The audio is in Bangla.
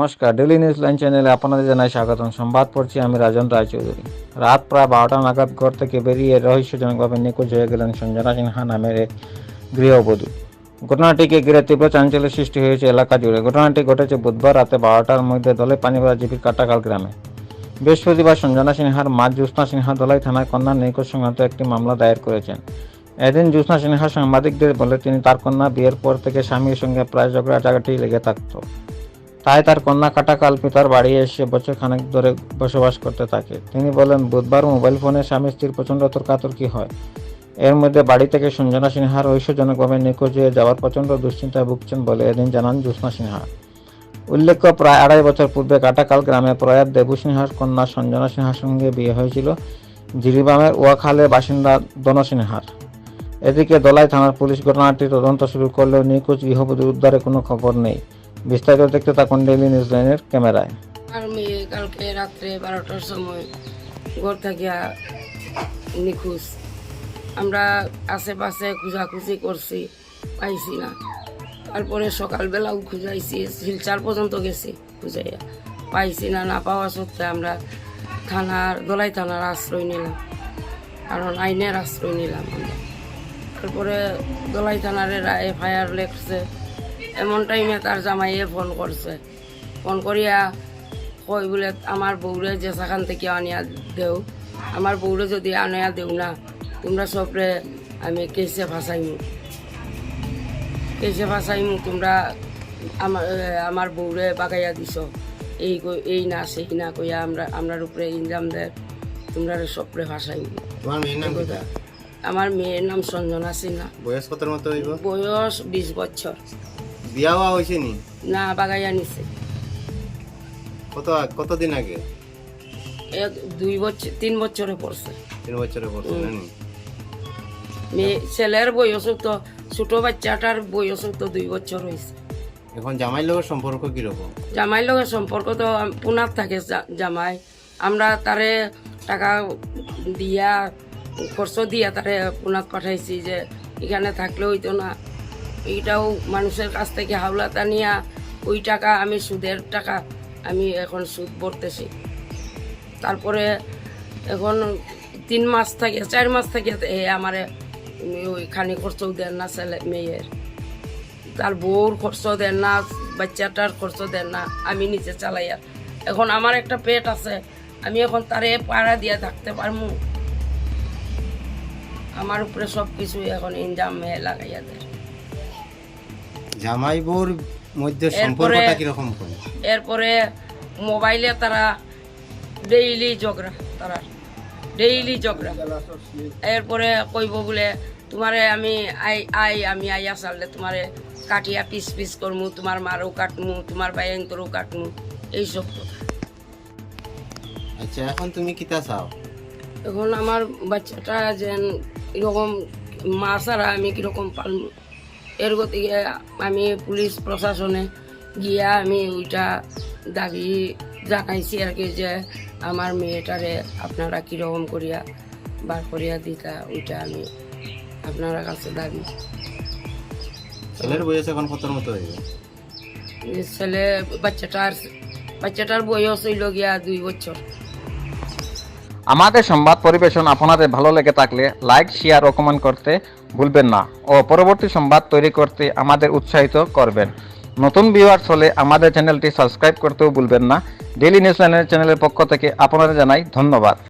নমস্কার ডেলি নিউজ লাইন চ্যানেলে আপনাদের জানাই স্বাগতম। সংবাদ পড়ছি আমি রাজন রায়চৌধুরী। রাত প্রায় বারোটা নাগাদ ঘর থেকে বেরিয়ে রহস্যজনকভাবে নিখোঁজ হয়ে গেলেন সঞ্জনা সিনহা নামের এক গৃহবধূ। ঘটনাটিকে ঘিরে তীব্র চাঞ্চল্যের সৃষ্টি হয়েছে এলাকা জুড়ে। ঘটনাটি ঘটেছে বুধবার রাতে বারোটার মধ্যে দলে পানিপাড়া জিপির কাটাকাল গ্রামে। বৃহস্পতিবার সঞ্জনা সিনহার মা জ্যোৎস্না সিনহা দলাই থানায় কন্যার নিখোঁজ সংক্রান্ত একটি মামলা দায়ের করেছেন। এদিন জ্যোৎস্না সিনহা সাংবাদিকদের বলে, তিনি তার কন্যা বিয়ের পর থেকে স্বামীর সঙ্গে প্রায় ঝগড়াঝাটি লেগে থাকতো। তাই তার কন্যা কাটাকাল পিতার বাড়ি এসে বছর খানেক ধরে বসবাস করতে থাকে। তিনি বলেন, বুধবার মোবাইল ফোনে স্বামী স্ত্রীর প্রচণ্ড তর্কাতর্কি হয়। এর মধ্যে বাড়ি থেকে সঞ্জনা সিনহা, রহস্যজনকভাবে নিখোঁজ হয়ে যাওয়ার প্রচণ্ড দুশ্চিন্তায় ভুগছেন বলে এদিন জানান জ্যোৎস্না সিনহা। উল্লেখ্য, প্রায় আড়াই বছর পূর্বে কাটাকাল গ্রামে প্রয়াত দেবু সিনহার কন্যা সঞ্জনা সিনহার সঙ্গে বিয়ে হয়েছিল জিরিবামের ওয়াখালের বাসিন্দা দন সিনহার। এদিকে দলাই থানার পুলিশ ঘটনাটি তদন্ত শুরু করলেও নিখোঁজ গৃহবধূ উদ্ধারে কোনো খবর নেই। বিস্তারিত দেখতে থাকুন ডেইলি নিউজ লাইনের ক্যামেরায়। আর মেয়ে কালকে রাত্রে বারোটার সময় ঘর থাকিয়া নিখোঁজ। আমরা আশেপাশে খুঁজাখুঁজি করছি, পাইছি না। তারপরে সকালবেলাও খুঁজাইছি, শিলচার পর্যন্ত গেছি খুঁজাইয়া। পাইছি না না পাওয়া সত্ত্বে আমরা থানার, দলাই থানার আশ্রয় নিলাম। কারণ আইনের আশ্রয় নিলাম আমরা। তারপরে দলাই থানার এফআইআর লেখছে। এমন টাইমে তার জামাইয়ে ফোন করছে। ফোন করিয়া কই বলে আমার বউরে যে সেখান থেকে আনিয়া দেও। আমার বউরে যদি আনিয়া দেও না তোমরা সবরে আমি কেসে ফাঁসাইমু। কেসে ফাঁসাইমু তোমরা আমার আমার বউরে বাগাইয়া দিছ। এই এই না সেই না কইয়া আমরা আমরার উপরে ইনজাম দেয় তোমরা সবরে ফাঁসাইমু। আমার মেয়ের নাম সঞ্জনা সিনহা। বয়স কতর মতো বয়স বিশ বছর। বিয়া হওয়া হয়েছে নি? না বাগাইয়া নিছে। কত কতদিন আগে? এক দুই বছর তিন বছরে পড়ছে। তিন বছরের পড়ছে মেয়ে ছেলের বয়স তো ছোট বাচ্চাটার বয়স তো দুই বছর হয়েছে। এখন জামাই লোকের সম্পর্ক কীরকম? জামাইর লগে সম্পর্ক তো পুনার থাকে জামাই। আমরা তারে টাকা দিয়া খরচ দিয়া তারে পুনাত পাঠাইছি যে এখানে থাকলে হইতো না। এইটাও মানুষের কাছ থেকে হাওলাতা নিয়া ওই টাকা আমি সুদের টাকা আমি এখন সুদ ভরতেছি। তারপরে এখন তিন মাস থেকে, চার মাস থেকে এ আমারে ওই খানি খরচও দেন না ছেলে, মেয়ের। তার বউর খরচ দেন না, বাচ্চাটার খরচ দেন না, আমি নিজে চালাই আর এখন আমার একটা পেট আছে, আমি এখন তারে পাড়া দিয়ে থাকতে পারব আমার উপরে সব কিছু এখন ইনজাম লাগাইয়া দেয়। জামাই বউর মধ্যে সম্পর্কটা কীরকম করে? এরপরে মোবাইলে তারা ডেইলি ঝগড়া তারা ডেইলি ঝগড়া। এরপরে কইব বলে তোমারে আমি আই আই আমি আইয়া চাললে তোমারে কাটিয়া পিস পিস করমু তোমার মারও কাটমু তোমার বাইন্তরও কাটমু। এইসব কথা। আচ্ছা এখন তুমি কিতা চাও? এখন আমার বাচ্চাটা যেন এরকম মা ছাড়া আমি কীরকম পালমু? এর গতিকে আমি পুলিশ প্রশাসনে গিয়া আমি ওইটা দাবি জানাইছি আর কি যে আমার মেয়েটারে আপনারা কীরকম করিয়া বার করিয়া দিতা ওইটা আমি আপনারা কাছে দাবি ছেলের বয়স এখন কতর মতো হইব? যে ছেলে বাচ্চাটার বাচ্চাটার বয়স হইল গিয়া দুই বছর। আমাদের সংবাদ পরিবেশন আপনাদের ভালো লেগে থাকলে লাইক শেয়ার ও কমেন্ট করতে ভুলবেন না ও পরবর্তী সংবাদ তৈরি করতে আমাদের উৎসাহিত করবেন। নতুন ভিউয়ার্স হলে আমাদের চ্যানেলটি সাবস্ক্রাইব করতেও ভুলবেন না। ডেলি নিউজ চ্যানেলের পক্ষ থেকে আপনারা জানাই ধন্যবাদ।